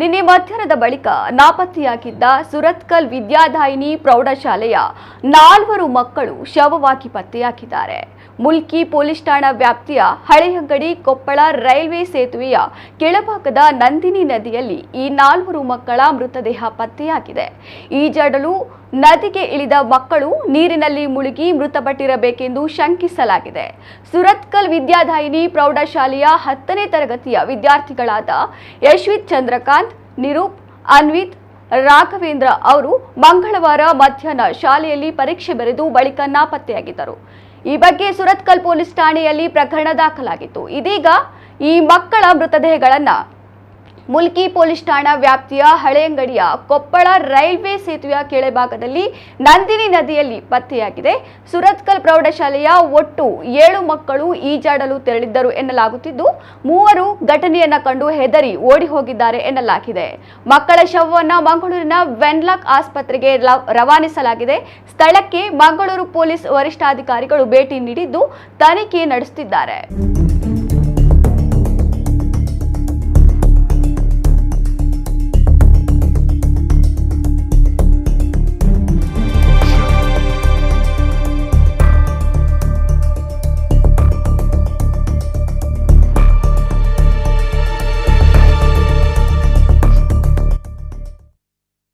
ನಿನ್ನೆ ಮಧ್ಯಾಹ್ನದ ಬಳಿಕ ನಾಪತ್ತೆಯಾಗಿದ್ದ ಸುರತ್ಕಲ್ ವಿದ್ಯಾದಾಯಿನಿ ಪ್ರೌಢಶಾಲೆಯ ನಾಲ್ವರು ಮಕ್ಕಳು ಶವವಾಗಿ ಪತ್ತೆಯಾಗಿದ್ದಾರೆ. ಮುಲ್ಕಿ ಪೊಲೀಸ್ ಠಾಣಾ ವ್ಯಾಪ್ತಿಯ ಹಳೆಯಂಗಡಿ ಕೊಪ್ಪಳ ರೈಲ್ವೆ ಸೇತುವೆಯ ಕೆಳಭಾಗದ ನಂದಿನಿ ನದಿಯಲ್ಲಿ ಈ ನಾಲ್ವರು ಮಕ್ಕಳ ಮೃತದೇಹ ಪತ್ತೆಯಾಗಿದೆ. ಈಜಾಡಲು ನದಿಗೆ ಇಳಿದ ಮಕ್ಕಳು ನೀರಿನಲ್ಲಿ ಮುಳುಗಿ ಮೃತಪಟ್ಟಿರಬೇಕೆಂದು ಶಂಕಿಸಲಾಗಿದೆ. ಸುರತ್ಕಲ್ ವಿದ್ಯಾದಾಯಿನಿ ಪ್ರೌಢಶಾಲೆಯ ಹತ್ತನೇ ತರಗತಿಯ ವಿದ್ಯಾರ್ಥಿಗಳಾದ ಯಶ್ವಿತ್ ಚಂದ್ರಕಾಂತ್, ನಿರೂಪ್, ಅನ್ವಿತ್ ರಾಘವೇಂದ್ರ ಅವರು ಮಂಗಳವಾರ ಮಧ್ಯಾಹ್ನ ಶಾಲೆಯಲ್ಲಿ ಪರೀಕ್ಷೆ ಬರೆದು ಬಳಿಕ ನಾಪತ್ತೆಯಾಗಿದ್ದರು. ಈ ಬಗ್ಗೆ ಸುರತ್ಕಲ್ ಪೊಲೀಸ್ ಠಾಣೆಯಲ್ಲಿ ಪ್ರಕರಣ ದಾಖಲಾಗಿತ್ತು. ಇದೀಗ ಈ ಮಕ್ಕಳ ಮೃತದೇಹಗಳನ್ನು ಮುಲ್ಕಿ ಪೊಲೀಸ್ ಠಾಣಾ ವ್ಯಾಪ್ತಿಯ ಹಳೆಯಂಗಡಿಯ ಕೊಪ್ಪಳ ರೈಲ್ವೆ ಸೇತುವೆಯ ಕೆಳಭಾಗದಲ್ಲಿ ನಂದಿನಿ ನದಿಯಲ್ಲಿ ಪತ್ತೆಯಾಗಿದೆ. ಸುರತ್ಕಲ್ ಪ್ರೌಢಶಾಲೆಯ ಒಟ್ಟು ಏಳು ಮಕ್ಕಳು ಈಜಾಡಲು ತೆರಳಿದ್ದರು ಎನ್ನಲಾಗುತ್ತಿದ್ದು, ಮೂವರು ಘಟನೆಯನ್ನ ಕಂಡು ಹೆದರಿ ಓಡಿ ಹೋಗಿದ್ದಾರೆ ಎನ್ನಲಾಗಿದೆ. ಮಕ್ಕಳ ಶವವನ್ನು ಮಂಗಳೂರಿನ ವೆನ್ಲಾಕ್ ಆಸ್ಪತ್ರೆಗೆ ರವಾನಿಸಲಾಗಿದೆ. ಸ್ಥಳಕ್ಕೆ ಮಂಗಳೂರು ಪೊಲೀಸ್ ವರಿಷ್ಠಾಧಿಕಾರಿಗಳು ಭೇಟಿ ನೀಡಿದ್ದು, ತನಿಖೆ ನಡೆಸುತ್ತಿದ್ದಾರೆ.